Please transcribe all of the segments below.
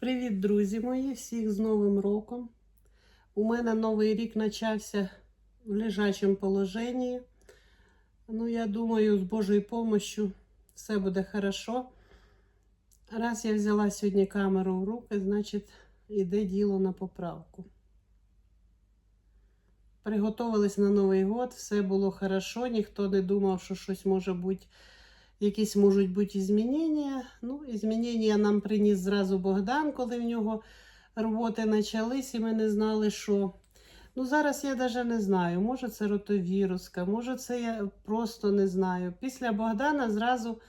Привіт, друзі мої! Всіх з Новим роком. У мене новий рік почався в лежачому положенні. Ну, я думаю, з Божою допомогою все буде хорошо. Раз я взяла сьогодні камеру в руки, значить, іде діло на поправку. Приготувались на Новий год, все було хорошо, ніхто не думав, що щось може бути, якісь можуть бути змінення. Ну, змінення нам приніс зразу Богдан, коли в нього роботи почались, і ми не знали, що. Ну, зараз я навіть не знаю. Може, це ротовіруска, може, це я просто не знаю. Після Богдана зразу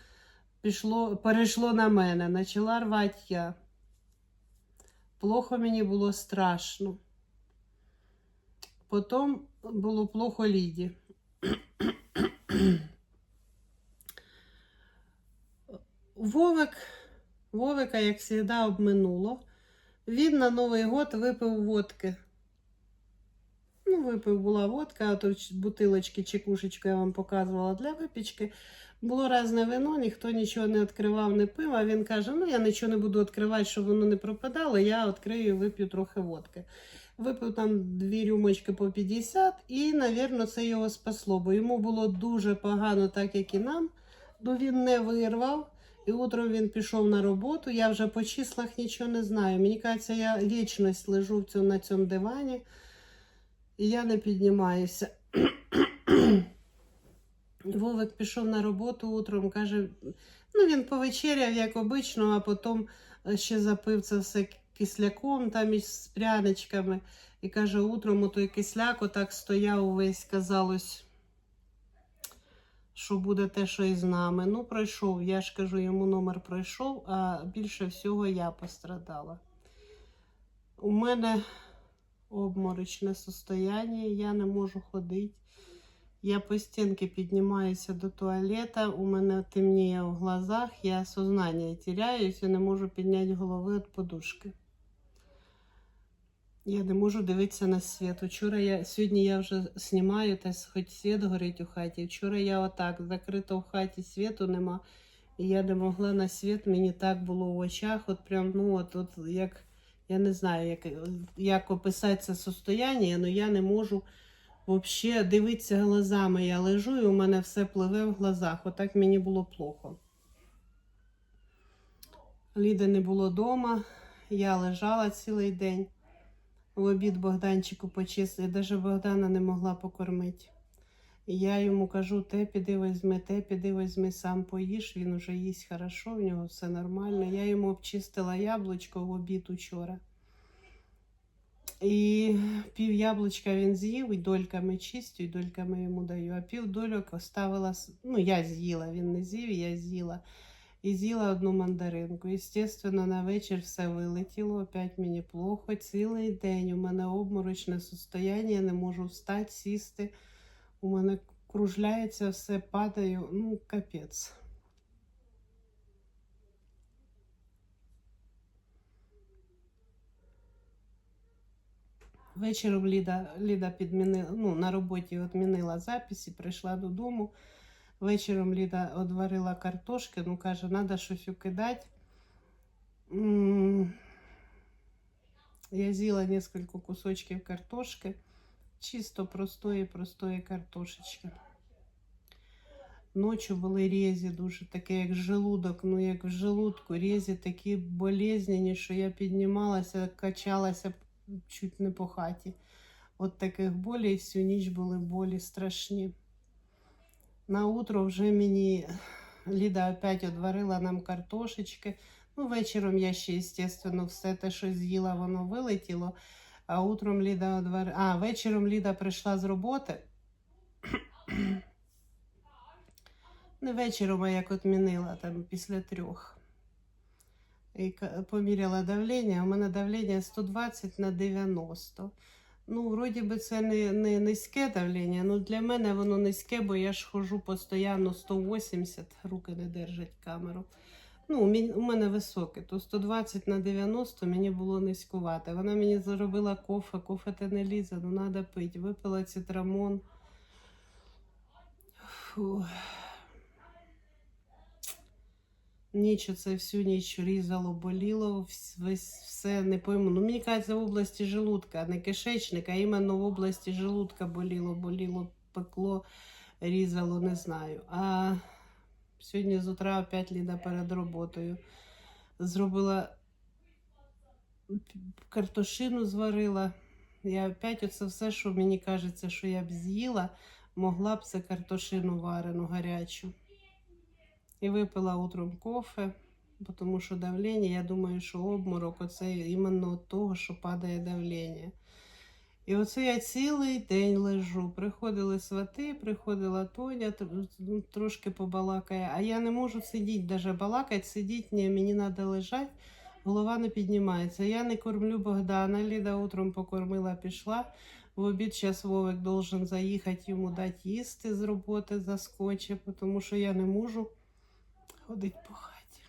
пішло, перейшло на мене, почала рвати я. Плохо мені було страшно. Потім було плохо Ліді. Вовик, Вовика, як завжди, обминуло. Він на Новий год випив водки. Ну, випив була водка, а то бутилочки чекушечку я вам показувала для випічки. Було різне вино, ніхто нічого не відкривав, не пив, а він каже: ну я нічого не буду відкривати, щоб воно не пропадало, я відкрию і вип'ю трохи водки. Випив там дві рюмочки по 50 і, напевно, це його спасло, бо йому було дуже погано, так як і нам, бо він не вирвав. І утром він пішов на роботу. Я вже по числах нічого не знаю. Мені кажеться, я вічність лежу в цьому, на цьому дивані, і я не піднімаюся. Вовик пішов на роботу утром, каже, ну він повечеряв, як обично, а потім ще запив це все кисляком там із пряничками. І каже, утром той кисляк отак стояв увесь, казалось, що буде те, що і з нами. Ну, пройшов, я ж кажу, йому номер пройшов, а більше всього я пострадала. У мене обморочне состояння, я не можу ходити. Я по стінки піднімаюся до туалета, у мене темніє в глазах, я сознання теряюсь і не можу підняти голови від подушки. Я не можу дивитися на світ. Вчора я сьогодні я вже знімаю, та хоч світ горить у хаті. Вчора я отак закрита в хаті, світу нема. І я не могла на світ, мені так було в очах. От прям, ну от, от як я не знаю, як як описати це состояння, але я не можу взагалі дивитися глазами. Я лежу і у мене все пливе в глазах. Отак мені було плохо. Ліди не було вдома, я лежала цілий день. В обід Богданчику почистили, навіть Богдана не могла покормити. Я йому кажу, те піди візьми, те піди візьми, сам поїж, він вже їсть хорошо, в нього все нормально. Я йому обчистила яблучко в обід учора. І пів яблучка він з'їв, і дольками чистю, і дольками йому даю. А пів дольок оставила, ну я з'їла, він не з'їв, я з'їла. І з'їла одну мандаринку. Естественно, на вечір все вилетіло. Опять мені плохо. Цілий день у мене обморочне состояння, я не можу встати, сісти. У мене кружляється, все падаю. Ну, капець. Вечором Ліда, Ліда підмінила, ну, на роботі відмінила запис і прийшла додому. Вечором Ліда одварила картошки, ну каже, треба щось укидати. Я з'їла несколько кусочків картошки, чисто простої, простої картошечки. Ночі були різі, дуже таке, як желудок, ну як в желудку, різі такі болезнені, що я піднімалася, качалася чуть не по хаті. От таких болей всю ніч були болі страшні. На утро вже мені Ліда опять одварила нам картошечки. Ну, вечором я ще, звісно, все те, що з'їла, воно вилетіло. А утром Ліда одварила. А, вечором Ліда прийшла з роботи. Не вечором, а як відмінила там після трьох. І поміряла давлення. У мене давлення 120 на 90. Ну, вроді би, це не не низьке давлення, але для мене воно низьке, бо я ж хожу постійно 180, руки не держать камеру. Ну, у мене високе, то 120 на 90 мені було низькувати. Вона мені заробила кофе, кофе те не лізе, ну треба пити. Випила цитрамон. Фу. Ніч це всю ніч різало, боліло, весь, все не пойму. Ну, мені кажеться, в області желудка, не кишечника, а іменно в області желудка боліло, боліло, пекло, різало, не знаю. А сьогодні з утра опять Ліда перед роботою зробила картошину зварила. Я опять оце все, що мені кажеться, що я б з'їла, могла б це картошину варену гарячу. І випила утром кофе, тому що давлення, я думаю, що обморок оце іменно від того, що падає давлення. І оце я цілий день лежу. Приходили свати, приходила Тоня, ну, трошки побалакає, а я не можу сидіти, навіть балакати, сидіти, ні, мені треба лежати, голова не піднімається. Я не кормлю Богдана, Ліда утром покормила, пішла. В обід зараз Вовик должен заїхати йому дати їсти з роботи, заскоче, тому що я не можу ходить по хаті.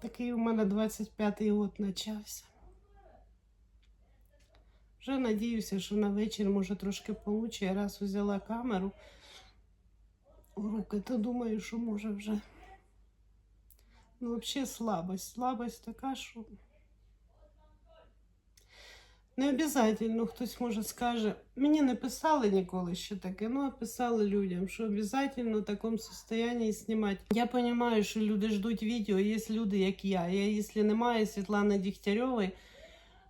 Такий у мене 25-й год почався. Вже надіюся, що на вечір може трошки получше. Я раз взяла камеру у руки, то думаю, що може вже. Ну, взагалі слабость. Слабость така, що не обов'язково хтось може скаже. Мені не писали ніколи ще таке, ну а писали людям, що обов'язково в такому состоянии знімати. Я розумію, що люди ждуть відео, є люди, як я. Я, якщо немає Світлани Дігтярьової,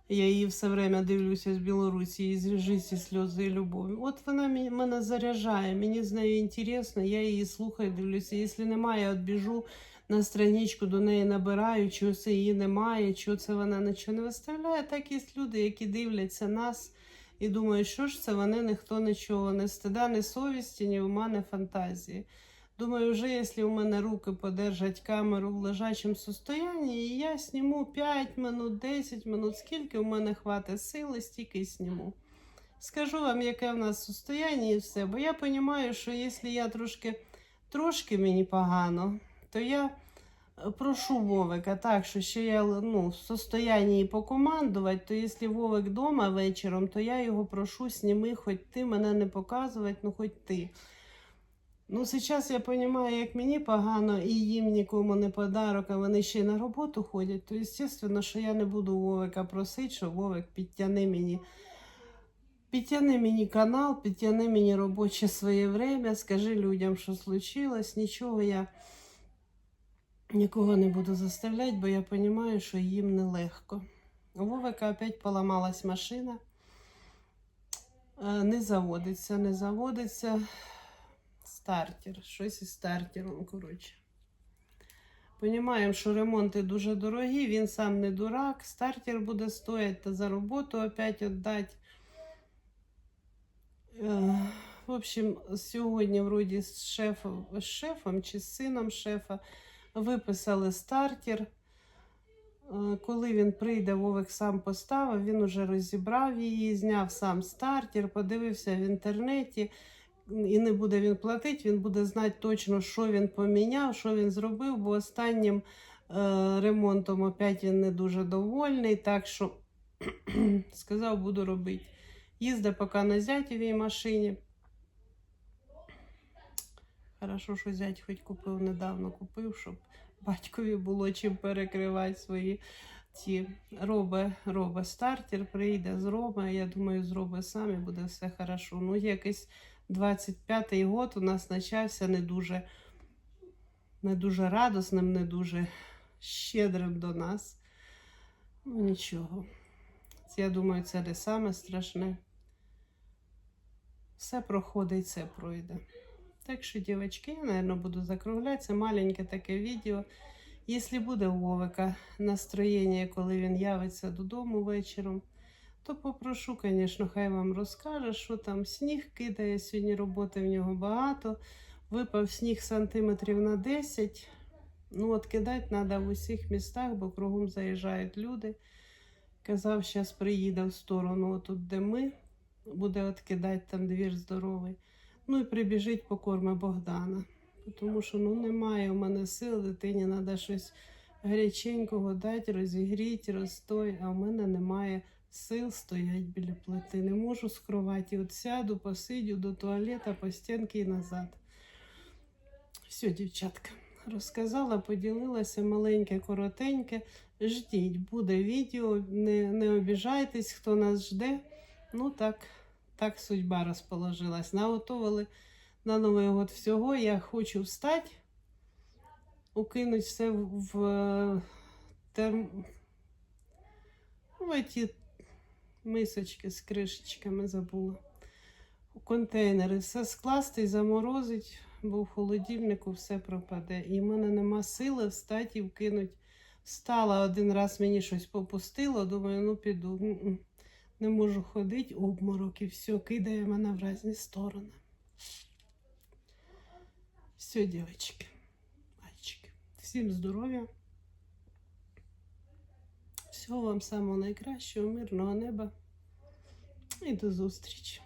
я її все время дивлюся з Білорусі, із «Житті, сльози і любові. От вона мене заряджає, мені з нею інтересно, я її слухаю, дивлюся. Якщо немає, я відбіжу на страничку до неї набираю, чого це її немає, чого це вона нічого не виставляє. Так є люди, які дивляться нас і думають, що ж це вони ніхто нічого, не стида, ні совісті, ні ума, ні фантазії. Думаю, вже якщо у мене руки подержать камеру в лежачому состоянні, і я зніму 5 минут, 10 минут, скільки у мене хватить сили, стільки й зніму. Скажу вам, яке в нас состояння і все. Бо я розумію, що якщо я трошки, трошки мені погано, то я е, прошу Вовика так, що ще я ну, в состоянні покомандувати, то якщо Вовик вдома вечором, то я його прошу, сніми, хоч ти мене не показувати, ну хоч ти. Ну, зараз я розумію, як мені погано і їм нікому не подарок, а вони ще й на роботу ходять, то звісно, що я не буду Вовика просити, що Вовик підтяни мені. Підтяни мені канал, підтяни мені робоче своє время, скажи людям, що случилось. Нічого я нікого не буду заставляти, бо я розумію, що їм нелегко. У Вовика опять поламалась машина. Е, Не заводиться, не заводиться. Стартер. Щось із стартером, коротше. Понімаємо, що ремонти дуже дорогі, він сам не дурак, стартер буде стояти та за роботу опять віддати. Е, В общем, сьогодні, вроді, з шефом, з шефом чи з сином шефа виписали стартер. Е, Коли він прийде, Вовик сам поставив, він уже розібрав її, зняв сам стартер, подивився в інтернеті. І не буде він платити, він буде знати точно, що він поміняв, що він зробив, бо останнім е, ремонтом опять він не дуже довольний. Так що сказав, буду робити. Їздить поки на зятєвій машині. Хорошо, що зять хоч купив недавно, купив, щоб батькові було чим перекривати свої ті робе, робе стартер, прийде з роби. Я думаю, зробить сам і буде все хорошо. Ну, якийсь 25-й год у нас почався не дуже, не дуже радосним, не дуже щедрим до нас. Ну, нічого. Це, Я думаю, це не саме страшне. Все проходить, все пройде. Так що, дівчатки, я, мабуть, буду закругляти. Це маленьке таке відео. Якщо буде у Вовика настроєння, коли він явиться додому вечором, то попрошу, звісно, хай вам розкаже, що там сніг кидає. Сьогодні роботи в нього багато. Випав сніг сантиметрів на 10. Ну, от кидати треба в усіх містах, бо кругом заїжджають люди. Казав, зараз приїде в сторону, отут, де ми, буде от кидати там двір здоровий. Ну і прибіжить покорме Богдана. Тому що ну, немає у мене сил, дитині треба щось гаряченького дати, розігріти, розстой, а в мене немає сил стоять біля плити. Не можу з кроваті. От сяду, посидю до туалета, по стінки і назад. Все, дівчатка, розказала, поділилася маленьке, коротеньке. Ждіть, буде відео, не, не обіжайтесь, хто нас жде. Ну так, так судьба розположилась. Наготовили на Новий год всього. Я хочу встати, укинуть все в, терм... в ті мисочки з кришечками забула. У контейнери все скласти і заморозить, бо в холодильнику все пропаде. І в мене нема сили встати і вкинуть. Встала один раз мені щось попустило, думаю, ну піду. Не можу ходити, обморок і все, кидає мене в різні сторони. Все, дівчатки, мальчики, всім здоров'я. Всього вам самого найкращого, мирного неба і до зустрічі.